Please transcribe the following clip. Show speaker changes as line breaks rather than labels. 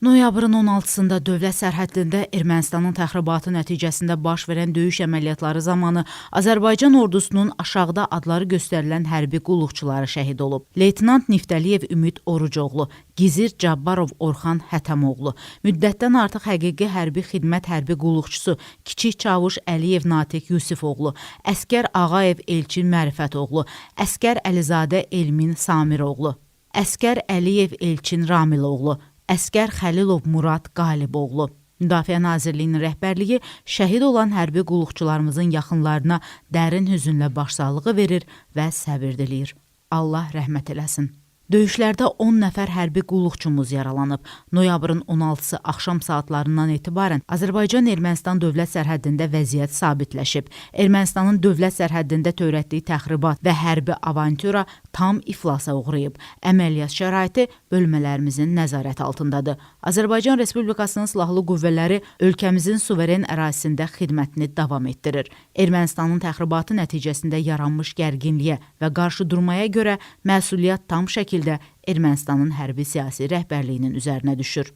Noyabrın 16-sında dövlət sərhədində Ermənistanın təxribatı nəticəsində baş verən döyüş əməliyyatları zamanı Azərbaycan ordusunun aşağıda adları göstərilən hərbi qulluqçuları şəhid olub. Leytenant Niftəliyev Ümid Orucoğlu, Gizir Cabbarov Orxan Hətəmoğlu, müddətdən artıq həqiqi hərbi xidmət hərbi qulluqçusu Kiçik Çavuş Əliyev Natiq Yusifoğlu, Əskər Ağayev Elçin Mərifətoğlu, Əskər Əlizadə Elmin Samiroğlu, Əskər Əliyev Elçin Ramiloğlu, Əskər Xəlilov Murad Qaliboğlu. Müdafiə Nazirliyinin rəhbərliyi şəhid olan hərbi qulluqçularımızın yaxınlarına dərin hüznlə başsağlığı verir və səbir diləyir. Allah rəhmət eləsin. Döyüşlərdə 10 nəfər hərbi qulluqçumuz yaralanıb. Noyabrın 16-sı axşam saatlarından etibarən Azərbaycan-Ermənistan dövlət sərhəddində vəziyyət sabitləşib. Ermənistanın dövlət sərhəddində törətdiyi təxribat və hərbi avantura tam iflasa uğrayıb. Əməliyyat şəraiti bölmələrimizin nəzarət altındadır. Azərbaycan Respublikasının silahlı qüvvələri ölkəmizin suveren ərazisində xidmətini davam etdirir. Ermənistanın təxribatı nəticəsində yaranmış gərginliyə və qarşıdurmaya görə məsuliyyət tam şəkildə şəkildə Ermənistanın hərbi-siyasi rəhbərliyinin üzərinə düşür.